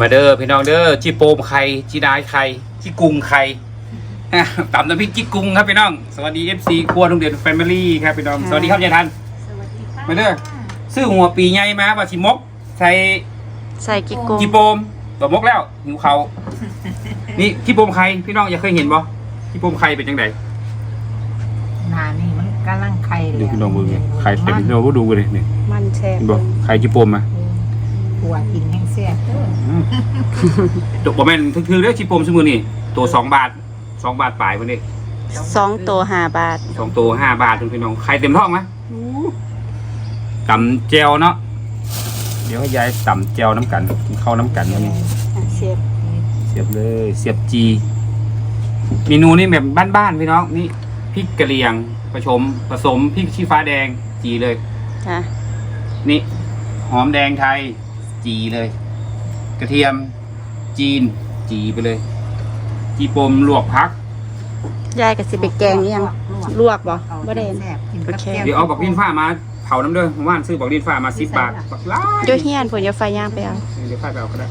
มาเด้อพี่น้องเด้อจีโปมไข่จีนายไข่จีกุงไข่อะตำน้ำพริกจีกุงครับพี่น้อง สวัสดีเอฟซีครัวโรงเรียนแฟมิลี่ครับพี่น้อง สวัสดีครับยายทันสวัสดีค่ะมาเด้อซื้อหัวปีใหญ่มาว่าสิมก ใส่ใส่กิกุ้งจีโปมตัวมกแล้วหิวเขานี่จีโปมไข่พี่น้องอยากเคยเห็นบ่จีโปมไข่เป็นจังไดหนานี่มันกำลังไข่เลยดูพี่น้องเบิ่งเนี่ยไข่เต็มพี่น้องก็ดูกันเลยนี่มันแช่บเห็นบ่ไข่จีโปมมา หัวกินแห้งเสียตกบ่แม่นคือๆเด้อจีโปมซื้อมือนี่ตัวสองบาทสองบาทปลายเพิ่นนี่สองตัวห้าบาทสองตัวห้าบาทคุณพี่น้องไข่เต็มท้องไหมตำเจลเนาะเดี๋ยวให้ยายตำเจลน้ำกันกินข้าวน้ำกันวันนี้อะเสียบเสียบเลยเสียบจีเมนูนี่แบบบ้านๆพี่น้องนี่พริกกะเหรี่ยงผสมผสมพริกชี้ฟ้าแดงจีเลยค่ะนี่หอมแดงไทย จีเลย กระเทียมจีน จีไปเลย จีปมลวกพัก ยายกับสิไปแกงอิหยังลวกบ่บ่ได้ แซ่บกินกับโอเคแก้วเดี๋ยวเอาบักดินฟ้ามาเผาน้ำเด้อผมว่านซื้อบักดินฟ้ามาสิบบาทบักล้าโยเฮียนผลโยไฟย่างไปเอาเดี๋ยวฟ้าไปเอาก็ได้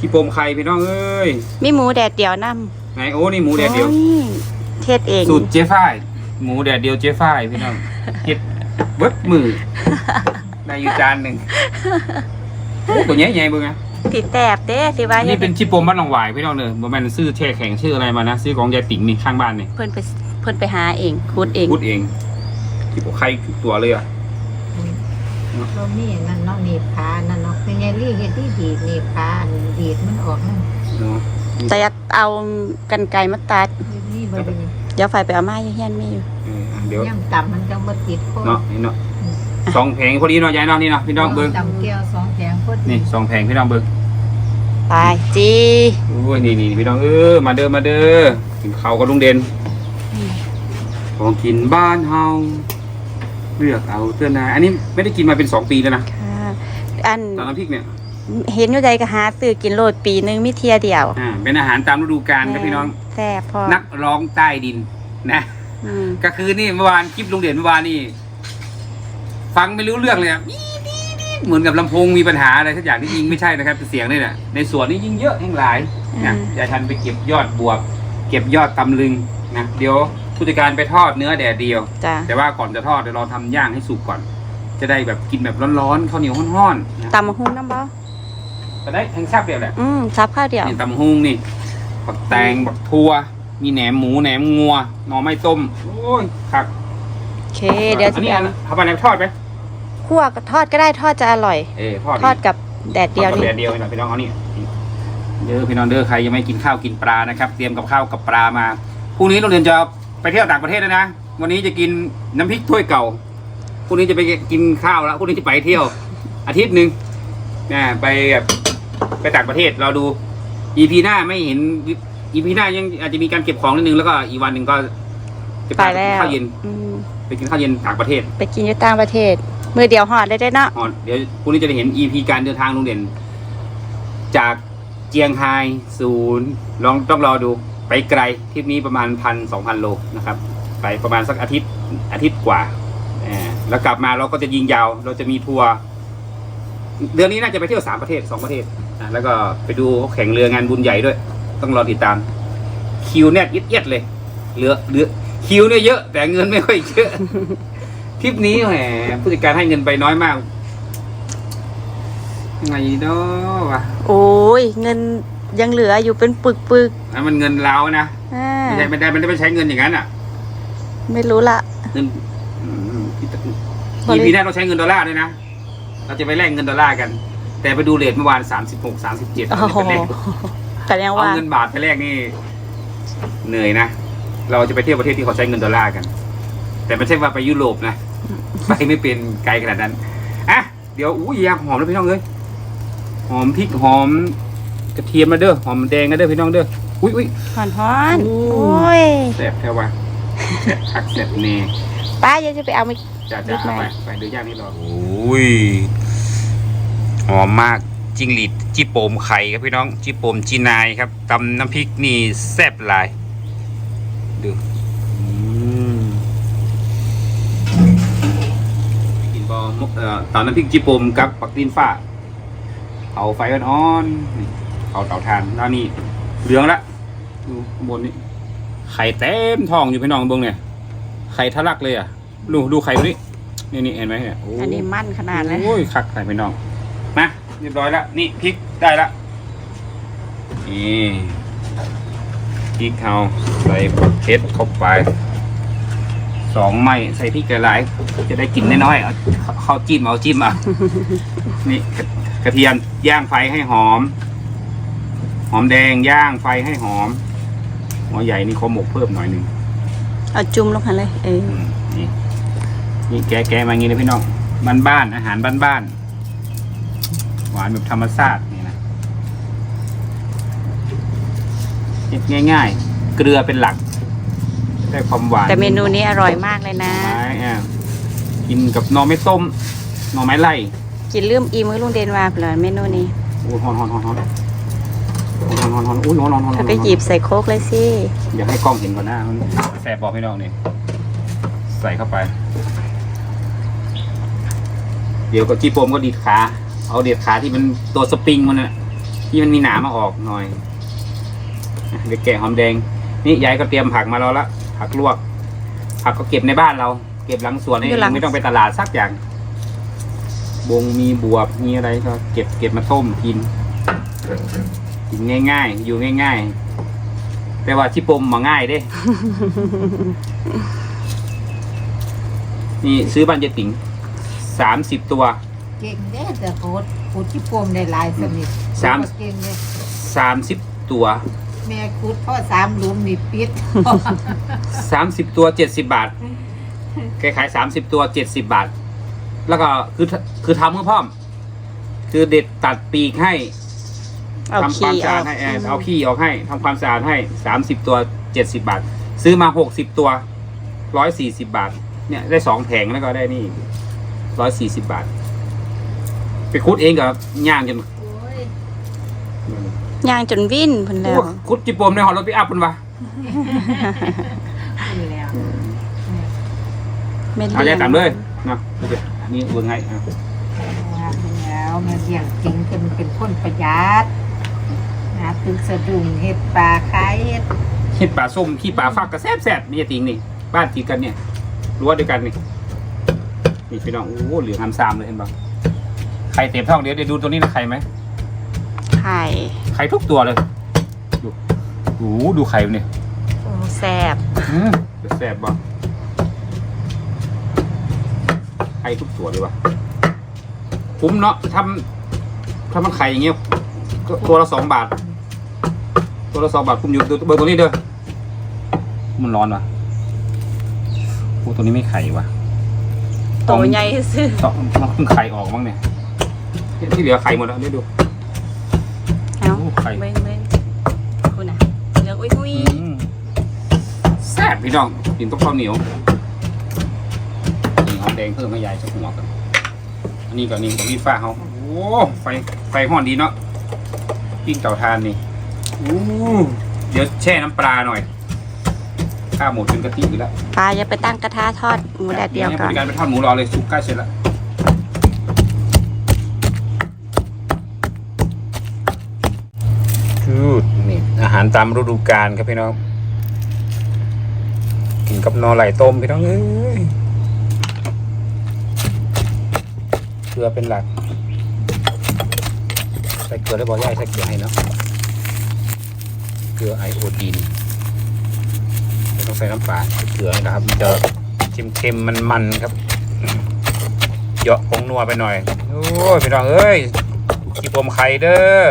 จีปมไข่พี่น้องเอ้ยมีหมูแดดเดียวน้ไหนโอ้นี่หมูำแดดเดียวโอ้เทศเองสูตรเจ๊ฝ้ายหมูแดดเดียวเจ๊ฝ้ายพี่น้องเฮ็ดเบิดมือได้อยู่จานหนึ่งโอ้ ตัวใหญ่ใหญ่ๆเบิ่งนะติดแตบเด้ที่ว่านี่เป็นชิปโปมบ้านหนองหวายพี่น้องเนอะบ่แม่นซื้อแช่แข็งชื่ออะไรมานะซื้อของยายติ๋งนี่ข้างบ้านนี่เพิ่นไปเพิ่นไปหาเองคูดเองพูดเองชิปโปไข่ทุกตัวเลยอะเรามีนั่นเนาะหนีบขานั่นเนาะเป็นไงลี่เฮ็ดที่ดีดหนีบขาอันดีดมันออกนั่นเนาะแต่อยากเอากันไกรมาตัดนี่บ่เป็นเดี๋ยวไฟไปเอามาโยเฮียนมีอยู่เอออะเดี๋ยวย่ำต่ำมันจังบ่ติดโคเนาะนี่เนาะสองแผงพอดีเนาะยายเนาะนี่เนาะพี่น้องเบิ่งต่ำแก้วสองแผง โคตรนี่สองแผงพี่น้องเบิ่งไปจีโอ้ยนี่นี่พี่น้องเออมาเด้อมาเด้อกินข้าวกับลุงเด่นของกินบ้านเฮาเลือกเอาเตือนนะอันนี้ไม่ได้กินมาเป็นสองปีแล้วนะค่ะอันตอนน้ำพริกเนี่ย เห็นอยู่ใดก็หาซื้อกินโลดปีหนึงมีเทียเดียวอ่าเป็นอาหารตามฤดูกาลครับพี่น้องแซ่บพอนักร้องใต้ดินนะอืมก็คือนี่เมื่อวานคลิปลุงเด่นเมื่อวานนี่ ฟังไม่รู้เรื่องเลยอะอี๊ดอี๊ดอี๊ด เหมือนกับลำโพงมีปัญหาอะไรสักอย่างที่ยิงไม่ใช่นะครับเสียงนี่แหละในสวนนี่ยิงเยอะยิ่งหลายนะยายทันไปเก็บยอดบวบเก็บยอดตำลึงนะเดี๋ยวผู้จัดการไปทอดเนื้อแดดเดียว จ้ะแต่ว่าก่อนจะทอดเดี๋ยวเราทำย่างให้สุกก่อน จะได้แบบกินแบบร้อนๆข้าวเหนียวห้อนๆนะตำมะฮุ่งน้ำบ่ก็ได้ทั้งแซ่บเดียวแหละอืมซับข้าวเดียว นี่ตำฮุงนี่บักแตงบักทัว มีแหนมหมูแหนมงัวหน่อไม้ต้มโอ้ยครับโอเค เดี๋ยวอัจะนไปนี้เอา เอาไปไหนทอดไหม คั่วกับทอดก็ได้ทอดจะอร่อย เออทอดทอดกับแดดเดียวทอนี่แดดเดียวนี่พี่น้องเอานี่เด้อพี่น้องเด้อใครยังไม่กินข้าวกินปลานะครับเตรียมกับข้าวกับปลามาพรุ่งนี้โรงเรียนจะไปเที่ยวต่างประเทศแล้วนะวันนี้จะกินน้ำพริกถ้วยเก่าพรุ่งนี้จะไปกินข้าวแล้วพรุ่งนี้จะไปเที่ยว อาทิตย์หนึ่งนะไปแบบไปต่างประเทศเราดู EP หน้าไม่เห็น EP หน้ายังอาจจะมีการเก็บของนิดนึงแล้วก็อีกวันหนึ่งก็จะไปไปแล้วข้าวเย็นอืมไปกินข้าวเย็นต่างประเทศ ไปกินอยู่ต่างประเทศ มือเดียวหอดได้ได้เนาะ อ๋อเดี๋ยวพรุ่งนี้จะได้เห็น EP การเดินทางลุงเด่น จากเจียงไฮ้ศูนย์ลองต้องรอดูไปไกลทริปนี้ประมาณพันสองพันโลนะครับ ไปประมาณสักอาทิตย์อาทิตย์กว่าอ่าแล้วกลับมาเราก็จะยิงยาว เราจะมีทัวร์เดือนนี้น่าจะไปเที่ยวสามประเทศสองประเทศอะแล้วก็ไปดูเขาแข่งเรืองานบุญใหญ่ด้วย ต้องรอติดตาม คิวแนทเอียดๆเลย เหลือเหลือคิวเนี่ยเยอะ แต่เงินไม่ค่อยเยอะ ทริปนี้แหมผู้จัดการให้เงินไปน้อยมากยังไงเนาะวะโอ้ยเงินยังเหลืออยู่เป็นปึกปึกแล้วมันเงินเรานะๆอ่าไม่ใช่ไม่ได้ไม่ได้ไปใช้เงินอย่างนั้นอะไม่รู้ละ เงินอืมบริ อีพีหน้าเราใช้เงินดอลลาร์ด้วยนะเราจะไปแลกเงินดอลลาร์กัน แต่ไปดูเรทเมื่อวานสามสิบหกสามสิบเจ็ดโอ้โหไปแลกแต่ยังเอาว่า เงินบาทไปแลกนี่เหนื่อยนะเราจะไปเที่ยวประเทศที่เขาใช้เงินดอลลาร์กัน แต่ไม่ใช่ว่าไปยุโรปนะ ไปไม่เป็นไกลขนาดนั้นอะเดี๋ยวอุ้ยยางหอมแล้วพี่น้องเอ้ยหอมพริกหอมกระเทียมมาเด้อหอมแดงนะเด้อพี่น้องเด้ออุ้ยอุ้ยหอนฮอนโอ้โอ้ยแสบแค่ว่าแสบคักแสบเน่ป้ายังจะไปเอามาจ้านิจ้าดหน่ไปอยไปเดือย่างนี้รอโอ้ยหอมมากจิงหรีดจิโปมไข่ครับพี่น้องจิโปมจีนายครับตำน้ำพริกนี่แซ่บหลายดู กินบอมกเอ่อตำน้ำพริกจิโปมกับปักตีนฟ้าหาไฟอ่อนๆนี่เผาเตาถ่านแล้วนี่เหลืองละดูข้างบนนี่ไข่เต็มท้องอยู่พี่น้องเบิ้งเนี่ยไข่ทะลักเลยอะดูดูไข่ดูนี่นี่นี่เห็นไหมเนี่ยโอันนี้มั่นขนาดเลยโอ้ยคักไข่พี่น้องมาเรียบร้อยแล้วนี่พริกได้ละนี่พริกเขาใส่เพชรเข้าไป สองไม้ใส่พริกหลายๆจะได้กลิ่นน้อยๆเอาเข้าจิ้มเอาจิ้มอะนี่กระกระเทียมย่างไฟให้หอม หอมแดงย่างไฟให้หอมหัวใหญ่นี่ขอหมกเพิ่มหน่อยหนึ่งเอาจุ่มลงไปเลยเอออืมนี่นี่แกะแกะมาอย่างนี้เลยพี่น้องบ้านบ้านๆอาหารบ้านบ้านๆหวานแบบธรรมชาตินี่นะเฮ็ดง่าย ๆ เกลือเป็นหลัก ได้ความหวานแต่เมนูนี้อร่อยมากเลยนะหน่อไม้อะกินกับหน่อไม้ต้มหน่อไม้ไล่กินเรื่มอิ่มกับลุงเดนว่าเปล่าเมนูนี้โอ้ยฮอนฮอนฮอนฮอนฮอนฮอนฮอนอุ้ยฮอนฮอนฮอนฮถ้าอนไปหยิบใส่โคกเลยสิอยากให้กล้องเห็นก่อนหน้ามันแสบบอกพี่น้องนี่ใส่เข้าไป เดี๋ยวก็จีโปมก็ดีดขา เอาเดีดขาที่มันตัวสปริงมันน่ะที่มันมีหนามมาออกหน่อยอะเดี๋ยวแกะหอมแดง นี่ยายก็เตรียมผักมาแล้วละ ผักลวก ผักก็เก็บในบ้านเรา เก็บหลังสวนเองไม่ต้องไปตลาดสักอย่าง บงมีบวบมีอะไรก็ เก็บเก็บมาต้มกินกินง่าย ๆ อยู่ง่าย ๆ แต่ว่าที่ปมมาง่ายเด้ นี่ซื้อบ้านเจติ๋งสามสิบตัว เก่งเด้อแต่โคตรคุดที่ปมได้หลายสนิทสาม เก่งเลยสามสิบตัว แม่คุดพ่อสามหลุมนี่ปิด สามสิบตัวเจ็ดสิบาทแกขายสามสิบตัวเจ็ดสิบาท แล้วก็คือคือทำเพื่อพร้อม คือเด็ดตัดปีกให้เอาทำความขี้สะออาอดกให้เออเอาขี้ออกให้ทำความสะอาดให้สามสิบตัวเจ็ดสิบาท ซื้อมาหกสิบตัวร้อยสี่สิบาท เนี่ยได้สองแผงแล้วก็ได้นี่ร้อยสี่สิบาท ไปคุดเองกับย่างจนโอ้ย ย่างจนวิ่นเพิ่นแล้วโอ้คุดจิปมในหอรถไปอัพมันวะนี่แล้วเม็ดเอาใจเลี่ยงตามเลยเนาะโอเคอันนี้เวิร์ไงอะว่าเป็นแล้วแม่เลี้ยงจริงเป็นเป็นคนประหยัดหาตึกสะดุ้งเฮ็ดปลาขายเฮ็ดเห็ดปลาส้มขี้ปลาฟักกระแซบแซบนี่จริงนี่ บ้านติดกันเนี่ยรั้วเดียวกันนี่นี่พี่น้องโอ้โหเหลืองทำซามเลยเห็นปะไข่เต็มท้องเดี๋ยวเดี๋ยวดูตัวนี้นะไข่ไหมไข่ไข่ทุกตัวเลย ดูโอ้โหดูไข่มันเนี่ยโอ้แซ่บอืมจะแซ่บบ่ไข่ทุกตัวเลยวะคุ้มเนาะทำถ้ามันไข่อย่างเงี้ยก็ตัวละสองบาท ตัวละสองบาทคุ้มอยู่ดูเบอร์ตัวนี้เด้อมันร้อนวะโอ้ตัวนี้ไม่ไข่วะโตใหญ่ซื่อต้องต้องเพิ่งไข่ออกมั้งเนี่ยเนี่ยที่เหลือไข่หมดแล้วเดี๋ พี่น้องกินต้มข้าวเหนียวนี่หอมแดงเพิ่มให้ยายสักหัวกันอันนี้ก็นี่กับพี่ฟ้าเขาโอ้ไฟไฟห่อนดีเนาะปิ้งเต่าทานนี่โอ้เดี๋ยวแช่น้ำปลาหน่อยข้าวหมดเป็นกะทิอยู่แล้วปลาอย่าไปตั้งกระทะทอดหมูแดดเดียวก่อนบริการไปทอดหมูรอเลยสุกใกล้เสร็จแล้วคือนี่อาหารตามฤดูกาลครับพี่น้อง กับนอไหลต้มพี่น้องเอ้ยเกลือเป็นหลัก ใส่เกลือได้บอกย่ายใส่เกลือให้เนาะเกลือไอโอดีนไม่ต้องใส่น้ำปลาใส่เกลือนะครับมันจะเค็มๆมันๆครับเหยาะผงนัวไปหน่อยโอ้ยพี่น้องเอ้ยกีบอมไข่เด้อ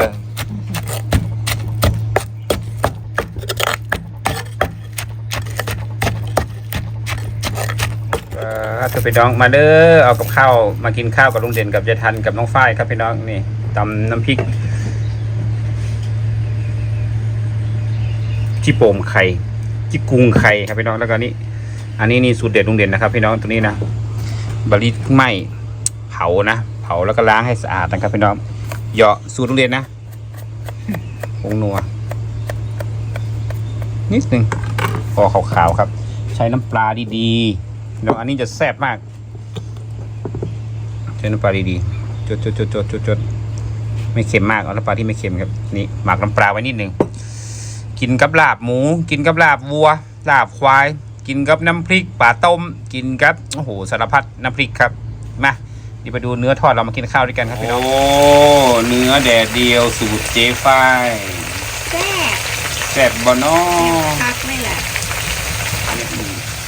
เอ่อถ้าพี่น้องมาเด้อเอากับข้าวมากินข้าวกับลุงเด่นกับยายทันกับน้องฝ้ายครับพี่น้องนี่ตำน้ำพริกจิโปมไข่จิกุงไข่ครับพี่น้องแล้วก็นี่อันนี้นี่สูตรเด็ดลุงเด่นนะครับ พี่น้องตัวนี้นะบริไหมเผานะเผาแล้วก็ล้างให้สะอาดนะครับพี่น้องเหยาะสูตรลุงเด่นนะผงนัวนิดหนึ่งพอขาวๆครับ ใช้น้ำปลาดีๆ เดี๋ยวอันนี้จะแซ่บมากใช้น้ำปลาดีๆจดจดจดจดจดจดไม่เค็มมากเอาน้ำปลาที่ไม่เค็มครับนี่หมักน้ำปลาไว้นิดหนึ่งกินกับลาบหมู กินกับลาบวัว ลาบควาย กินกับน้ำพริกปลาต้ม กินกับโอ้โหสารพัดน้ำพริกครับมาเดี๋ยวไปดูเนื้อทอดเรามากินข้าวด้วยกันครับพี่น้อง โอ้ เนื้อแดดเดียวสูตรเจ๊ฝ้ายแซ่บแซ่บบอนอพักไม่แหละ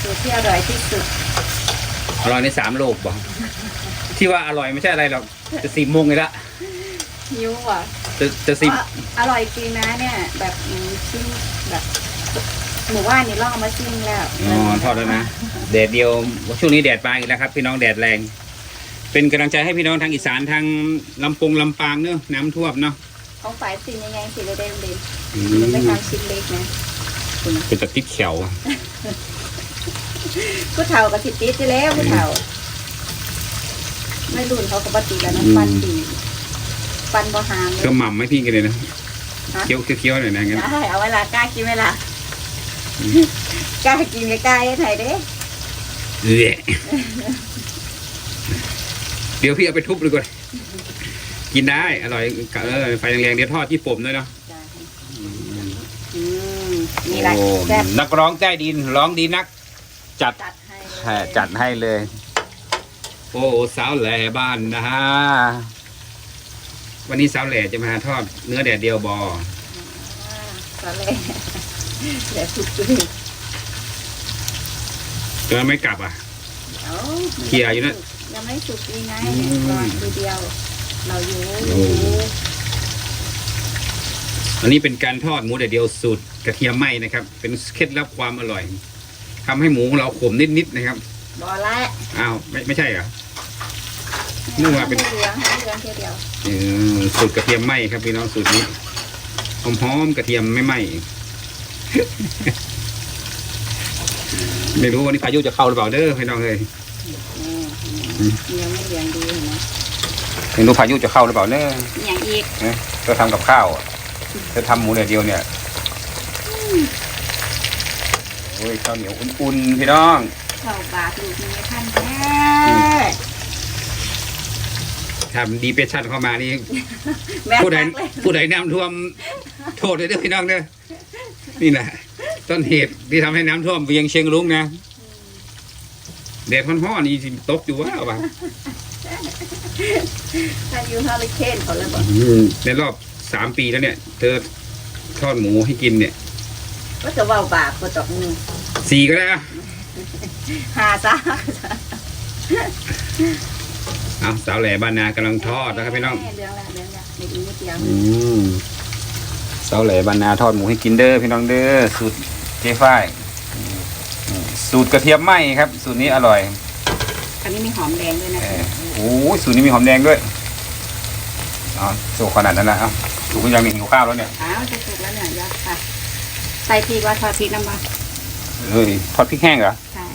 สูตรที่อร่อยที่สุด อร่อยในสามโลกบอกที่ว่าอร่อยไม่ใช่อะไรหรอกจะสิบโมงเลยละหิวอะจะจะสิบอร่อยจริงนะเนี่ย แบบอืมชิ้นแบบหมูว่านนี่ลองเอามาชิมแล้วอ๋อทอดแล้วนะแดดเดียวช่วงนี้แดดมาอีกแล้วครับ พี่น้องแดดแรง เป็นกำลังใจให้พี่น้องทางอีสานทางลำปงลำปางเนอะน้ำท่วมเนาะของฝ่ายสิ่งยังไงสิเลยได้เด่นอืมันไม่มทำชิ้นเล็กนะเป็นตะติดเขียวอะ ผู้เฒ่ากับสิติดไปแล้วผู้เฒ่า ไม่รุ่นเขาก็ปฏิแล้วนะฟันดีฟันบ่หามเลก็ยหม่ำไม่พี่กันเลยนะฮะเคี้ยวเคี้ยวๆหน่อยนะงั้นได้เอาเวลากล้ากินเวลากล้ากินก็กล้าให้ไทยเด้เอื้อเดี๋ยวพี่เอาไปทุบเลยก่อนกินได้ อร่อยเออไฟแรงๆเดี๋ยวทอดที่ผมด้วยเนาะอืมนี่แหละโอ้แซ่บนักร้องใต้ดินร้องดีนัก จัดจัดให้แห่จัดให้เลย โอ้สาวแหล่บ้านนะฮะวันนี้สาวแหล่จะมาทอดเนื้อแดดเดียวบออ่าตอนแรกเดี๋ยวสุกจุดจะไม่กลับอะ เอ้าเคลียร์อยู่นะยังไม่สุกยังไงอืมรอทีเดียว เราอยู่โอ้ อันนี้เป็นการทอดหมูแดดเดียวสูตรกระเทียมไหมนะครับ เป็นเคล็ดลับความอร่อย ทำให้หมูของเราขมนิดๆนะครับบอละอ้าวไม่ไม่ใช่เหรอ นึกว่าเป็น เหลืองเหลืองแค่เดียวเออสูตรกระเทียมไหมครับพี่น้องสูตรนี้หอมๆกระเทียมไม่ไหม ไม่รู้วันนี้พายุจะเข้าหรือเปล่าเด้อพี่น้องเลยอืมยังไม่เหลืองดีเห็นไหมไม่รู้พายุจะเข้าหรือเปล่าเด้ออย่างอีกนะจะทำกับข้าวอะจะทำหมูแดดเดียวเนี่ยโอ้ยข้าวเหนียวอุ่นๆพี่น้องเข้าบาทลูกมีท่านแท้ทำดีเปชั่นเข้ามานี่แม่ผู้ใดรักเลยผู้ใดน้ำท่วมโทษเลยเด้อพี่น้องเด้อนี่แหละต้นเหตุที่ทำให้น้ำท่วมเวียงเชียงรุ้งนะแดดร้อนๆนี่สิตกอยู่ว่าวะถ้าอยู่ฮาริเคนเขาเลยบอกในรอบสามปีแล้วเนี่ย เธอทอดหมูให้กินเนี่ย ก็จะเว่าบาปก็ตอกมือสี่ก็ได้อะหาซะเอาสาวแหล่บ้านนากำลังทอดนะครับพี่น้องเรื่องละเรื่องละไม่ดีไม่เดียวอืมสาวแหล่บ้านนาทอดหมูให้กินเด้อพี่น้องเด้อสูตรเจ๊ฝ้ายอืมสูตรกระเทียมไหมครับ สูตรนี้อร่อยอันนี้มีหอมแดงด้วยนะเออโอ้ยสูตรนี้มีหอมแดงด้วยอ๋อสูตรขนาดนั้นนะเอ้าสูตรก็ยังมีหิวข้าวแล้วเนี่ยอ้าวจะสุกแล้วเนี่ยยอดค่ะ ใส่พริกว่าทอดพริกน้ำมันเฮ้ยทอดพริกแห้งเหรอ ใช่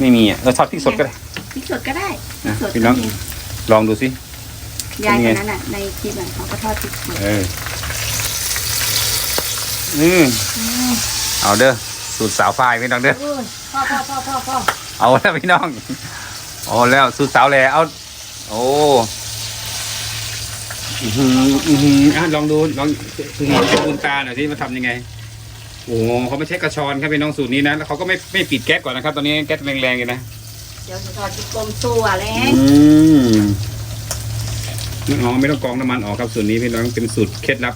ไม่มีอะเออทอดพริกสดก็ได้พริกสดก็ได้พรินะกสดพี่น้องก็มีลองดูสิ ยายเป็นคไงนนั้นน่ะในคลิปน่ะเขาก็ทอดพริกสดเอออืมอืมเอาเด้อสูตรสาวฝ้ายพี่น้องเด้อโอ้ยพ่อพ่อพ่อพ่อพ่อเอาแล้วพี่น้อง เอาแล้วสูตรสาวแหล่เอา โอ้อื้อหืออื้อหืออะลองดูลองอื้อหือให้คุณตาหน่อยสิมาทำยังไง โอ้โหเขาไม่ใช้กระชอนครับพี่น้องสูตรนี้นะแล้วเขาก็ไม่ไม่ปิดแก๊สก่อนนะครับ ตอนนี้แก๊สแรงๆอยู่นะเดี๋ยวจะทอดพริกกลมตัวแล้อืวมอ๋อไม่ต้องกรองน้ำมันออกครับสูตรนี้พี่น้องเป็นสูตรเคล็ดลับ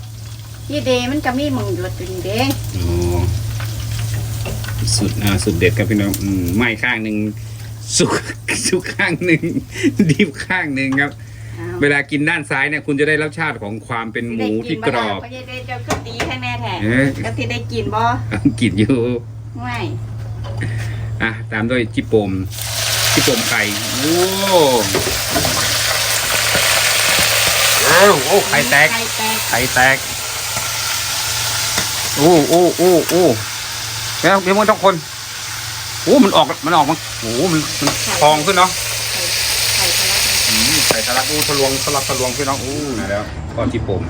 ยี่เดมันจะมีหมึงหยดเป็นเด้อ๋อสูตรอ่าสูตรเด็ดครับพี่น้องอืมไหม้ข้างหนึ่งสุกสุกข้างหนึ่งดิบข้างหนึ่งครับอ้าว เวลากินด้านซ้ายเนี่ยคุณจะได้รสชาติของความเป็นหมูที่กรอบเพราะยี่เดจะก็ดีแค่แน่แท้เอ๊ะ ก็ที่ได้กินบ่กินอยู่ไม่อะตามด้วยจิโปมจิโปมไข่โอ้โอ้โอ้ไข่แตก ไข่แตกไข่แตกโอ้โอ้โอ้โอ้แล้วเดี๋ยวมันต้องคนโอ้มันออกมันออกมาโอ้มันมันพองขึ้นเนาะไข่ทะลักอืม ไข่ทะลักอู้ทะลวงทะลักทะลวงพี่น้องอู้นะแล้วก็จิโปม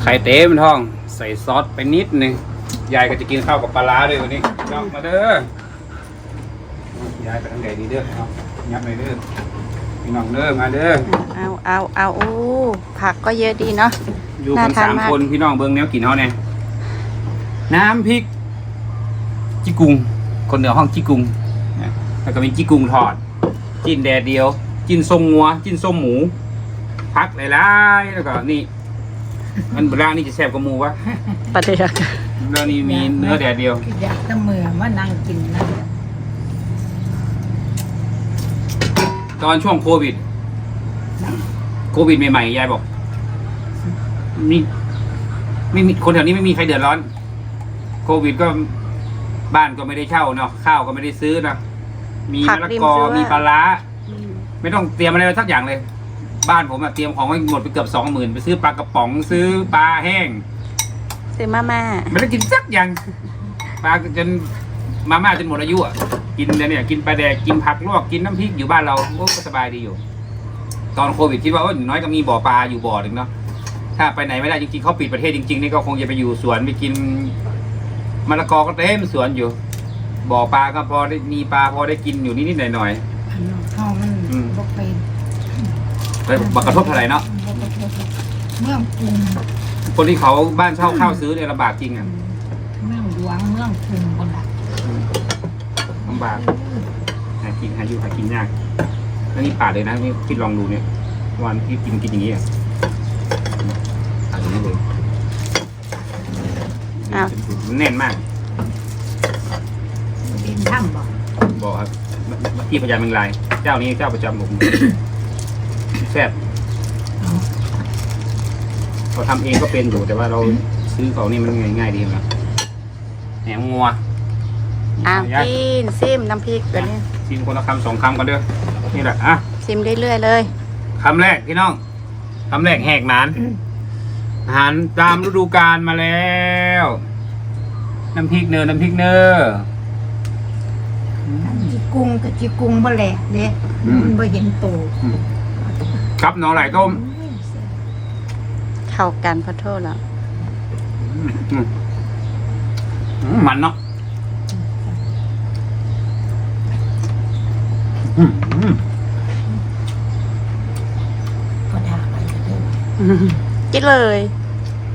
ไข่เต็มท้อง ใส่ซอสไปนิดนึงยายก็จะกินข้าวกับปลาร้าด้วยวันนี้น้องมาเด้อยายไปทางไหนดีเด้อเอายับเลยเด้อพี่น้องเด้อมาเด้อเอาเอาเอาโอ้ผักก็เยอะดีเนาะอยู่กันน่าทานสามมากคนพี่น้องเบิ้งแนวกินเขาเนี่ยน้ำพริก จิกุง คนเหนือห้องจิกุงนะแล้วก็มีจิกุงทอด จิ้นแดดเดียว จิ้นส้มงัว จิ้นส้มหมู พักหลายๆแล้วก็นี่ มันร่างนี่จะแซ่บกว่าหมูวะปลาเดือกแล้วนี่มีเนื้อแดดเดียวอยากจะเมื่อมานั่งกินนะตอนช่วงโควิด โควิดใหม่ๆยายบอกนี่ไม่มีคนแถวนี้ไม่มีใครเดือดร้อน โควิดก็บ้านก็ไม่ได้เช่าเนาะข้าวก็ไม่ได้ซื้อเนาะมีผัมะกละริมกอรั้วมีปลาร้า ไม่ต้องเตรียมอะไรเลยสักอย่างเลย บ้านผมอะเตรียมของไว้หมดไปเกือบสองหมื่นไปซื้อปลากระป๋องซื้อปลาแห้ง ซื้อมาม่าไม่ได้กินสักอย่างปลาจนมาม่าจนหมดอายุอะกินแต่เนี่ยกินปลาแดกกินผักลวกกินน้ำพริกอยู่บ้านเราโอ้ก็สบายดีอยู่ ตอนโควิดคิดว่าโอ้ยน้อยก็มีบ่อปลาอยู่บ่อหนึ่งเนาะถ้าไปไหนไม่ได้จริงๆเขาปิดประเทศจริงๆนี่ก็คงจะไปอยู่สวนไปกินมะละกอก็เต็มสวนอยู่ บ่อปลาก็พอได้มีปลาพอได้กินอยู่นิดๆหน่อยข้าวมัน อืมบ่เป็นๆแต่บักกระทบเท่าไหร่เนาะเมืองกรุงคนที่เขาบ้านเช่าข้าวซื้อเนี่ยลำบากจริงอะเมืองหลวงเมืองกรุงคนละลำบากหากินหาอยู่หากินยากอันนี้ป่าดเลยนะนี่พี่ลองดูเนี่ยวันที่กินกินอย่างนี้อะป่าดอย่างนี้เลยมันแน่นมากเป็นถ้ำบ่บอกครับ ที่พญาเมงลาย เจ้านี้เจ้าประจำผม แซ่บเขาทำเองก็เป็นอยู่แต่ว่าเราซื้อเขานี่มันง่ายๆดีนะแหนมงัวอ้าวย่างกินซิมน้ำพริกแบบนี้ชิมคนละคำสองคำกันเด้อนี่แหละอะซิมเรื่อยๆเลยคำแรกพี่น้องคำแรกแหกหนานอาหารตามฤดูกาลมาแล้ว น้ำพริกเนอน้ำพริกเนอจิ กุ้งกับจิกุ้งบ่แหลกเด้อืม มันบ่เห็นโตครับหนอไหลต้มเข้ากันพอโทษแล้วอืมอืมมันเนาะอืมอืมก็ด่าไปเด้อกินเลย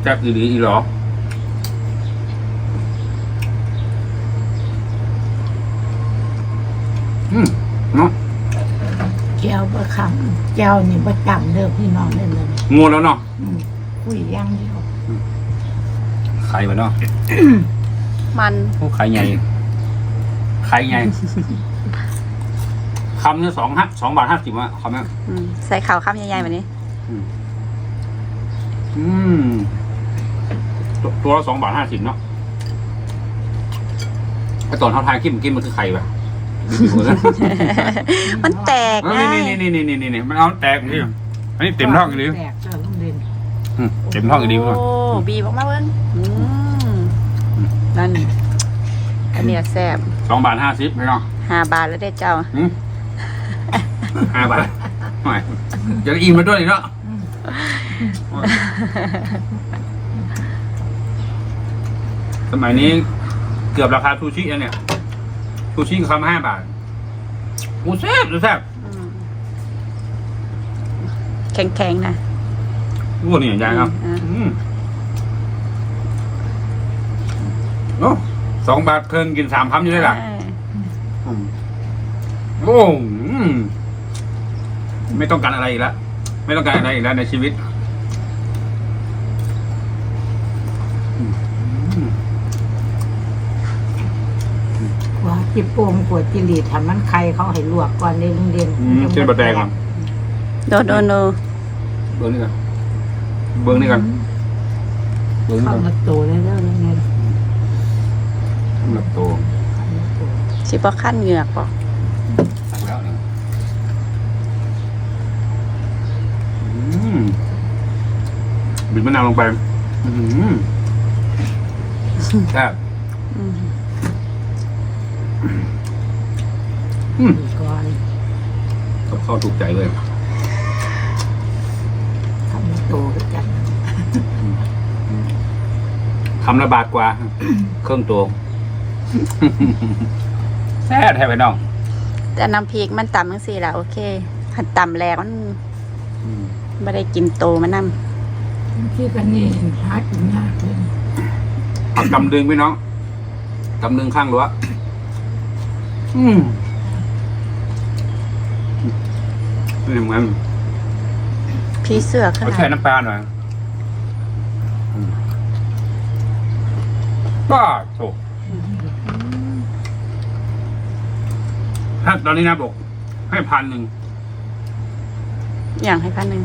แซ่บอีหลีอีหรอ อืมเนาะแก้วบ่คำแก้วนี่บ่จำเด้อพี่น้องเด้อเลยงูแล้วเนาะอืมคุยอย่างเดียวไข่มาเนาะมันโอ้ไข่ใหญ่ไข่ใหญ่คำเนี่ยสองฮะสองบาทห้าสิบอะคำเนี่ยอืมใส่ข่าวคำใหญ่ๆแบบนี้ อืมตัวตัวละสองบาทห้าสิบเนาะไอตอนเขาทายกิมกิมมันคือไข่ปะ มันแตกเออง่ายนี่นี่นี่นี่นี่นี่มันเอาแตกนี่อันนี้เต็มท้องอีกดิแตกเจ้าลุงเด่นอืมเต็มท้องอีกดิพี่น้องโอ้บีบออกมาเบิ้งอืมนั่นอันเนี้ยแซ่บสองบาทห้าสิบพี่น้องห้าบาทแล้วได้เจ้าอืมห้าบาทหน่อยจะอิ่มมาด้วยอีกเนาะสมัยนี้เกือบราคาซูชิแล้วเนี่ย ซูชิคำห้าบาทโอ้แซ่บแซ่บอืมแข็งๆนะโอ้นี่ยายครับอืมอืมโอ้สองบาทเคินกินสามคำอยู่ได้หรอเอออืมโอ้อืมไม่ต้องการอะไรอีกแล้ว ไม่ต้องการอะไรอีกแล้วในชีวิตอืม กว่า จิโป่งกว่าจิหลีดทำมันไข่เขาให้ลวกก่อนเด้อลุงเด่นอืมเช่นบะแดงก่อนโดนโดนโดนเบิ้งนี่ก่อนเบิ้งนี่ก่อนเบิ้งนี่เข้าก่อนมาโตแล้วเด้อลุงเด่นสำหรับโตเข้ามาโตสิบ่ขั้นเหงือกบ่ตักแล้วนี่อืมบีบมะนาวลงไป อืมแซ่บอืม อืมก่อนกับข้าวถูกใจเลยเข้ามาโตคือกันคำละบาทกว่า เครื่องตัวแซ่บแท้ไปน้อง แต่น้ำพริกมันต่ำจังสี่ละโอเคขันต่ำแรกมันไม่ได้กินโตมานำที่กันนี่หากินยากเลยกำดึงพี่น้องกำดึงข้างรั้ว อืมนี่เหมือนพี่เสือขเขานาแช่ดน้ำปลาหน่อยอืมก็โถถ้าตอนนี้นะบอก ให้พันหนึ่งอย่างให้พันหนึ่ง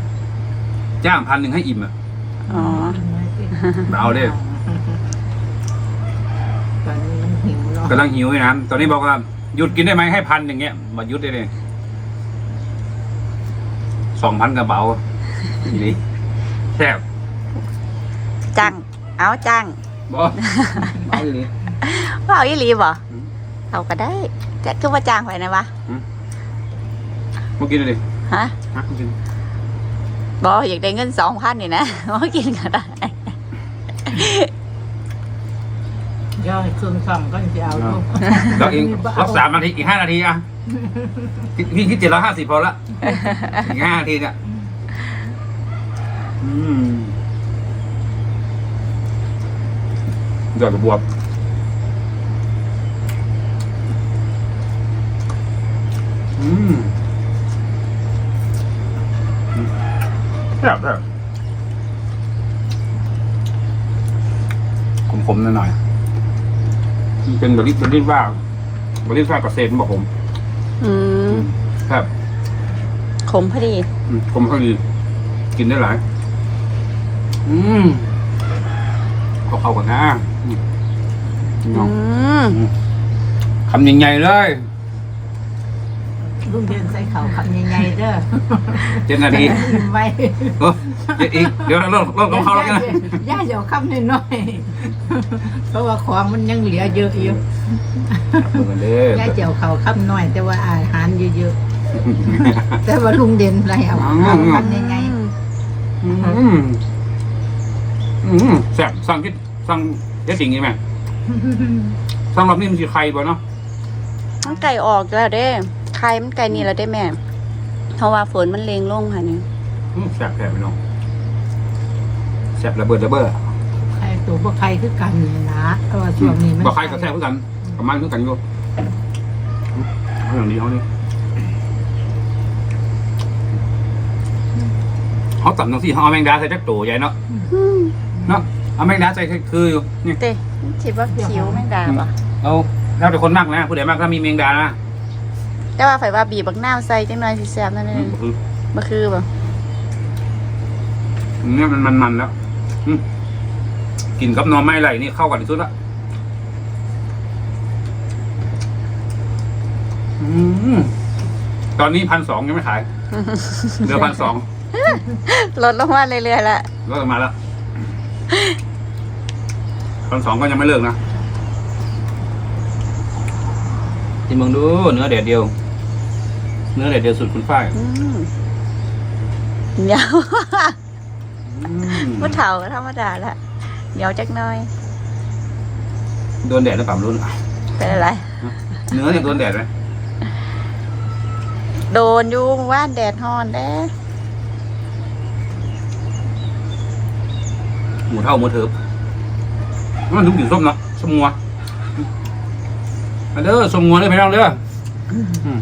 จ้างพันหนึ่งให้อิ่มอะ อ๋อ เอาดิ ตอนนี้มันหิวเนาะกำลังหิวอยู่นะตอนนี้บอกว่า หยุดกินได้ไหมให้พันอย่างเงี้ยมาหยุดได้เลยสองพันกระเบาดีแซ่บจัง เอาจังบอเอาอย่างนี้ว่าเอาอีหลีบ่อืมเอาก็ได้จะคือว่าจ้างไปนะวะเมื่อกี้เลยดิฮะฮะเมื่อกี้บออยากได้เงินสองพันนี่นะมากินก็ได้ ย่อยเครื่องซ่อมก็จะเอาลูกเราอีกรักสามนาทีอีกห้านาทีอะพี่คิดเจ็ดร้อยห้าสิบพอละอีกห้านาทีเนี่ยอืมเดือดกับบวบอืมแซ่บแซ่บขมๆหน่อยๆ มันเป็นบริบริว่าบริว่าเกษตรบอกผม อืมครับขมพอดีอืมขมพอดี กินได้หลาย อืมเข้าเข้ากันนะอืมอืเนาะมคำใหญ่ๆเลย ลุงเทียนใส่เขาคำใหญ่ๆเด้อเจ็ดนาทีอิ่มไว้เออเดี๋ยวอีกเดี๋ยวเราเริ่มเริ่มกับเขาแล้วกันนะย่าเดี๋ยวคำน้อยๆเพราะว่าของมันยังเหลือเยอะอยู่เออเด้อย่าเจียวเขาคำน้อย แต่ว่าอาหารเยอะๆแต่ว่าลุงเด่นอะไรเอาเอาคำใหญ่อืมอืมแซ่บสั่งคิดสั่งเด็ดจริงใช่ไหมๆสั่งรอบนี้มันคือใครบ่เนาะมันไก่ออกแล้วเด้ ไข่มันไก่นี่แล้วได้แม่ เพราะว่าฝนมันเลงลงค่ะเนี่ยอืมแซ่บแซ่บไปเนาะแซ่บระเบิดระเบ้อใครตัวบ่ใครคือกันนี่นะเพราะว่าช่วงนี้มันบ่ใครก็แซ่บเหมือนกันประมาณเหมือนกันอยู่เอาอย่างนี้เขานี่เขาตัดตรงที่เขาเอาแมงดาใส่จักโตใหญ่เนาะอืมเนาะเอาแมงดาใส่คืออยู่นี่เต้คิดว่าคิ้วแม่งดาบ่เอาแล้วแต่คนมากนะผู้ใดมากถ้ามีแมงดานะ แต่ว่าฝ่ายว่าบีบบักนาวใส่จังหน่อยสิแซ่บนั่นเออืงมคือบ่คือบ่เนี่ยมันมันมันแล้วอืมกินกับหน่อไม้ไหลนี่เข้ากันที่สุดละอืมตอนนี้พันสองยังไม่ขายเหลือพันสองลดลงมาเรื่อยๆละลดลงมาแล้วพันสองก็ยังไม่เลิกนะที่มึงดูเนื้อแดดเดียว เนื้อแดดเดียวสุดคุณฝ้ายอืมเดี๋ยวอืมผู้เฒ่าก็ธรรมดาละเดี๋ยวจักหน่อย โดนแดดหรือเปล่าไม่รุ่นเป็นอะไร เนื้อเนี่ยโดนแดดไหมโดนอยุงว่านแดดฮ้อนแด้หมูเท่าหมูเถิบมันทุกอยู่ส้มเนาะส้มงัวมาเด้อส้มงัวเด้อพี่น้องเด้ออืม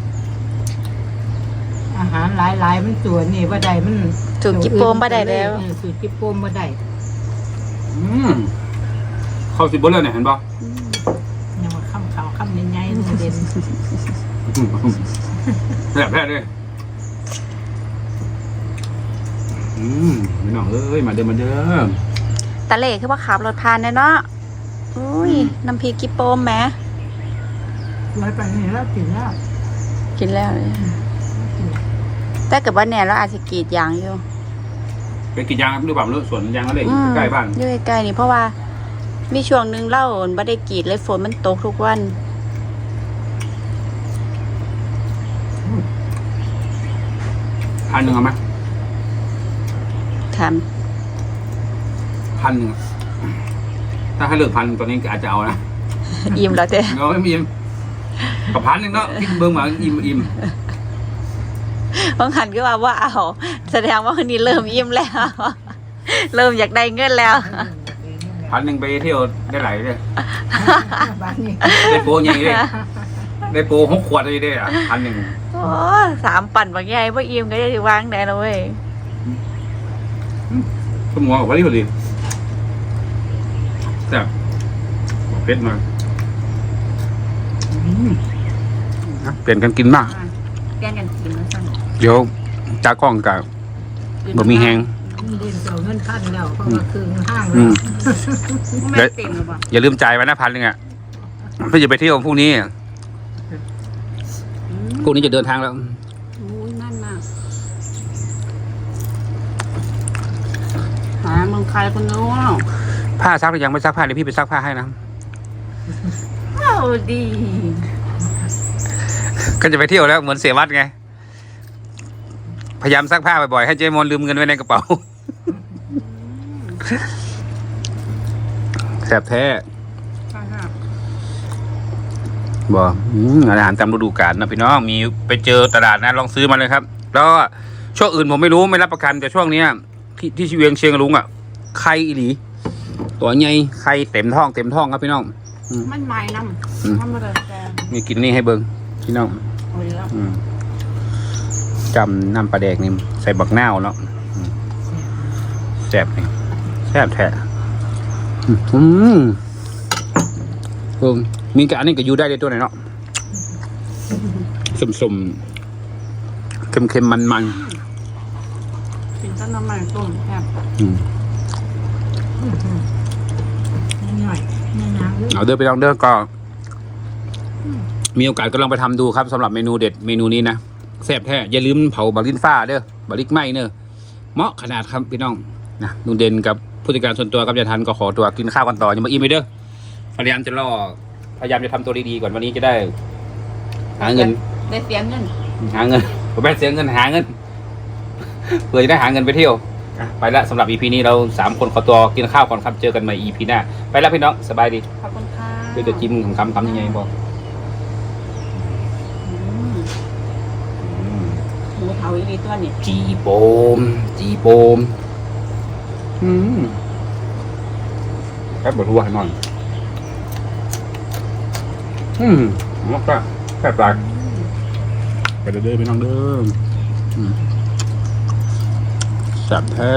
อาหารหลายๆ มันตัวนี่ว่าใดมันถูกจิปโปมบ่ได้แล้ว เออสูตรจิปโปมบ่ได้อืมเข้าสิบเบอร์เลยเนี่ยเห็นป่ะยังว่าคำเขาคำใหญ่ๆลุงเด่นแซ่บแท้เลยอืมพี่น้องเอ้ยมาเด้อมาเด้อตะเล่คือว่าขับรถผ่านแน่เนาะอุ้ยอืมน้ำพริกกิโปมแหมไว้ไปนี่แล้วกินแล้วกินแล้วเลยแต่เกิดว่าแน่เราอาจจะกรีดยางอยู่ไปกินยางหรือเปล่าหรือสวนยางอะไรอืมใกล้บ้านอยู่ใกล้ๆนี่เพราะว่ามีช่วงหนึงเล่าบ่ได้กรีดเลยฝนมันตกทุกวันพันหนึ่งเอาไหมทพันหนึ่งอะถ้าให้เลิกพันตอนนี้ก็อาจจะเอานะำอิ่มแล้วเต้เงาไม่มีอิ่มกับพันหนึ่งเนาะคิดเบิ่งมาอิ่มอิ่ม บางหันก็ว่าว่าเอาแสดงว่าคนนี้เริ่มอิ่มแล้ว เริ่มอยากได้เงินแล้ว พันหนึ่งไปเที่ยวได้หลายเลยบ้านนี้ได้โปรใหญ่เลยได้โปรหกขวดเลยได้อะพันหนึ่งโอ้สามปั่นบางใหญ่ว่าอิ่มก็จะวางได้แล้วเว้ยสมองออกมาดีพอดีแซ่บเผ็ดมากอืมนะเปลี่ยนกันกินมากแกงกันกินแล้วสั่น เดี๋ยวจากกล้องกับบะหมี่แห้งเล่นเจ้าเงินพันแล้วเพราะว่าคืนห้างอืแล้มวไม่เต็มหรือเปล่าอย่าลืมจ่ายไว้นะพันหนึ่งอะเพื่อจะไปเที่ยวพรุ่งนี้พรุ่งนี้จะเดินทางแล้วอุ้ยนั่นมากหาเมืองใครคนนู้นผ้าซักหรือยังไม่ซักผ้าเดี๋ยวพี่ไปซักผ้าให้นะเอาดี ก็จะไปเที่ยวแล้วเหมือนเสียวัดไง พยายามซักผ้าบ่อยๆให้เจมอนลืมเงินไว้ในกระเป๋าแสบแท้ใช่ค่ะบอกอาหารตามฤดูกาลนะพี่น้องมีไปเจอตลาดนะลองซื้อมาเลยครับ แล้วก็ช่วงอื่นผมไม่รู้ไม่รับประกันแต่ช่วงเนี้ยที่ที่ชีเวียงเชียงรุงอะไข่อีหลีตัวใหญ่ไข่เต็มท้องเต็มท้องครับพี่น้องมันใหม่น้อืมำมันมาเลยแกมีกินนี่ให้เบิงพี่น้องเอาอีกแล้วอืม จำน้ำปลาแดกนี่ใส่บักนาวเนาะอืมแซ่บนี่แซ่บแท้อืมเออมีกับอันนี้ก็อยู่ได้ในตัวไหนเนาะสมสมเค็มเค็มมันมันกินต้นน้ำมันต้มแซ่บๆอืมหน่อยในน้ำลึกเอาเด้อไปลองเด้อก็มีโอกาสก็ลองไปทำดูครับสำหรับเมนูเด็ดเมนูนี้นะ แซ่บแท้อย่าลืมเผาบาลินฟ้าเด้อบาลิกไหมเนอะเหมาะขนาดครับพี่น้องนะลุงเด่นกับผู้จัดการส่วนตัวกับยาทันก็ขอตัวกินข้าวกันต่ออย่ามาอิ่มไปเด้อพยายามจะล่อพยายามจะทำตัวดีๆก่อนวันนี้จะได้ หาเงินได้เสียเงินหาเงินผมแม่เสียเงินหาเงินเพื่อจะได้หาเงินไปเที่ยวอะไปละสำหรับ EP นี้เราสามคนขอตัวกินข้าวก่อนครับเจอกันใหม่ EP หน้า ไปแล้วพี่น้องสบายดีขอบคุณค่ะเดี๋ยวจะจิ้มคำๆคำยังไงบอก อืมหมู เผาอีกตัวนี่จีโปม จีโปม อืมแป๊บบรัวให้หน่อย อืมมากก็แป๊บปลายไปเด้อๆไปน้องเด้ออืมแซ่บแท้